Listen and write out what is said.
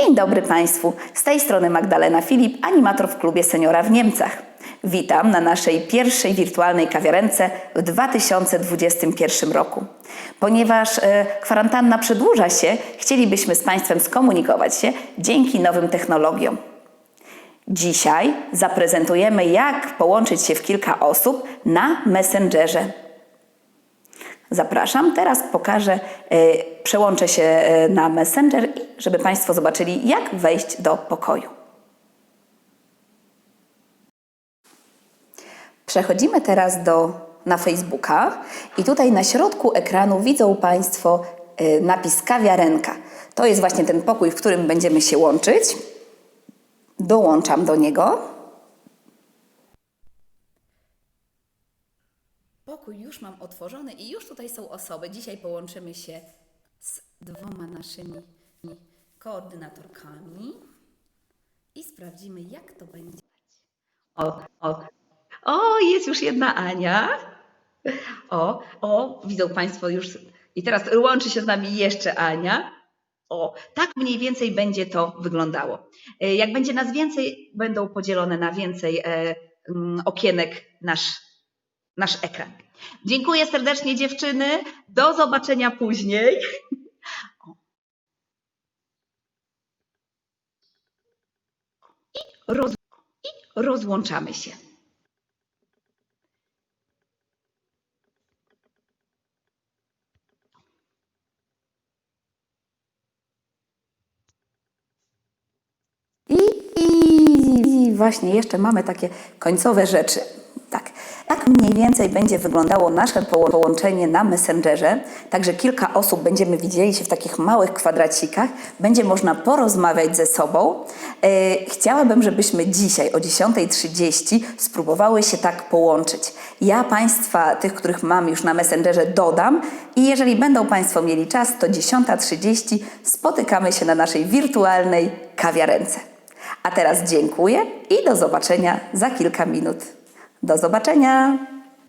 Dzień dobry Państwu. Z tej strony Magdalena Filip, animator w klubie Seniora w Niemcach. Witam na naszej pierwszej wirtualnej kawiarence w 2021 roku. Ponieważ e, kwarantanna przedłuża się, chcielibyśmy z Państwem skomunikować się dzięki nowym technologiom. Dzisiaj zaprezentujemy, jak połączyć się w kilka osób na Messengerze. Zapraszam, teraz pokażę, e, przełączę się e, na Messenger, żeby Państwo zobaczyli, jak wejść do pokoju. Przechodzimy teraz do, na Facebooka i tutaj na środku ekranu widzą Państwo e, napis kawiarenka. To jest właśnie ten pokój, w którym będziemy się łączyć. Dołączam do niego. Pokój już mam otworzony i już tutaj są osoby. Dzisiaj połączymy się z dwoma naszymi koordynatorkami i sprawdzimy, jak to będzie. O, o, o, jest już jedna Ania. O, o, widzą Państwo już. I teraz łączy się z nami jeszcze Ania. O, tak mniej więcej będzie to wyglądało. E, Jak będzie nas więcej, będą podzielone na więcej e, mm, okienek nasz, nasz ekran. Dziękuję serdecznie dziewczyny. Do zobaczenia później. I, roz, I rozłączamy się. I, i, I właśnie jeszcze mamy takie końcowe rzeczy. Mniej więcej będzie wyglądało nasze połączenie na Messengerze. Także kilka osób będziemy widzieli się w takich małych kwadracikach. Będzie można porozmawiać ze sobą. E, chciałabym, żebyśmy dzisiaj o 10.30 spróbowały się tak połączyć. Ja Państwa, tych, których mam już na Messengerze, dodam i jeżeli będą Państwo mieli czas, to 10.30 spotykamy się na naszej wirtualnej kawiarence. A teraz dziękuję i do zobaczenia za kilka minut. Do zobaczenia!